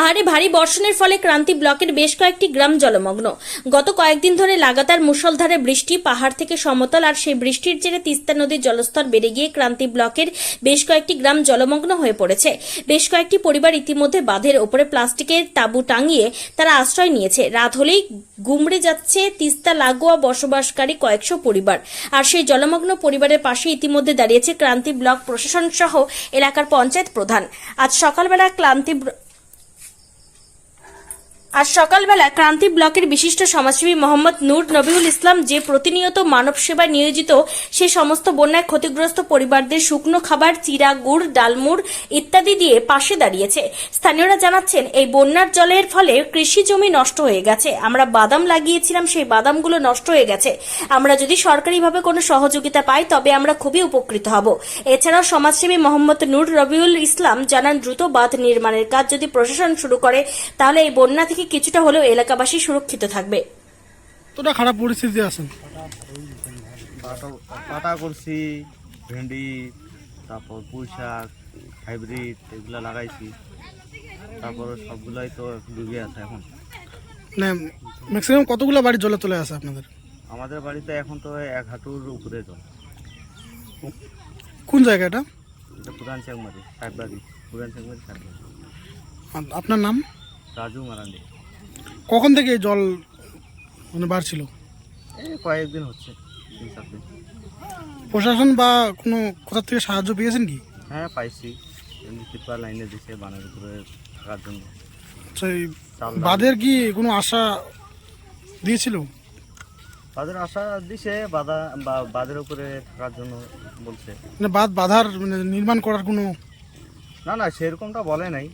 পাহাড়ে ভারী বর্ষণের ফলে ক্রান্তি ব্লকের বেশ কয়েকটি গ্রাম জলমগ্ন। গত কয়েকদিন ধরে লাগাতার মুষলধারে বৃষ্টি, পাহাড় থেকে সমতল, আর সেই বৃষ্টির জেরে তিস্তা নদীর জলস্তর বেড়ে গিয়ে ক্রান্তি ব্লকের বেশ কয়েকটি গ্রাম জলমগ্ন হয়ে পড়েছে। বেশ কয়েকটি পরিবার ইতিমধ্যে বাঁধের ওপরে প্লাস্টিকের তাঁবু টাঙিয়ে তারা আশ্রয় নিয়েছে। রাত হলেই গুমড়ে যাচ্ছে তিস্তা লাগোয়া বসবাসকারী কয়েকশো পরিবার। আর সেই জলমগ্ন পরিবারের পাশে ইতিমধ্যে দাঁড়িয়েছে ক্রান্তি ব্লক প্রশাসন সহ এলাকার পঞ্চায়েত প্রধান। আজ সকালবেলা ক্লান্তি আজ সকালবেলা ক্রান্তি ব্লকের বিশিষ্ট সমাজসেবী মোহাম্মদ নূর নবিউল ইসলাম যে প্রতিনিয়ত মানব সেবায় নিয়োজিত, সে সমস্ত বন্যায় ক্ষতিগ্রস্ত পরিবারদের শুকনো খাবার, চিরা, গুড়, ডালমুড় ইত্যাদি দিয়ে পাশে দাঁড়িয়েছে। স্থানীয়রা জানাচ্ছেন, এই বন্যার জলের ফলে কৃষি জমি নষ্ট হয়ে গেছে। আমরা বাদাম লাগিয়েছিলাম, সেই বাদামগুলো নষ্ট হয়ে গেছে। আমরা যদি সরকারিভাবে কোনো সহযোগিতা পাই, তবে আমরা খুবই উপকৃত হব। এছাড়াও সমাজসেবী মোহাম্মদ নূর রবিউল ইসলাম জানান, দ্রুত বাঁধ নির্মাণের কাজ যদি প্রশাসন শুরু করে, তাহলে এই বন্যা থেকে কিছুটা হলেও এলাকাবাসী সুরক্ষিত থাকবে? কতটা খারাপ পরিস্থিতি আছেন। পাটা করছি ভেন্ডি তারপর পুঁই শাক হাইব্রিড এগুলো লাগাইছি। তারপরে সবগুলাই তো ডুবে আছে এখন। মানে ম্যাক্সিমাম কতগুলো বাড়ি জলে চলে আসে আপনাদের? আমাদের বাড়িতে এখন তো এক হাঁটুর উপরে জল। কোন জায়গাটা? এটা পুরান চাকমারি ষাটবাড়ি পুরান চাকমারি ষাটবাড়ি আপনার নাম? রাজু মারান্ডি। কখন থেকে এই জল মানে বাড়ছিল? এই কয়েকদিন হচ্ছে তিন চার দিন। প্রশাসন বা কোনো কোথা থেকে সাহায্য পেয়েছেন কি? হ্যাঁ পাইছি। এমনি টিপার লাইনে দিছে বানের উপরে থাকার জন্য। চাল বাঁধের কি কোনো আশা দিয়েছিল? তাদের আশা দিছে বাধা বা বাদের উপরে থাকার জন্য বলছে। মানে বাঁধ বাঁধার মানে নির্মাণ করার কোনো না না সেরকমটা বলে নাই।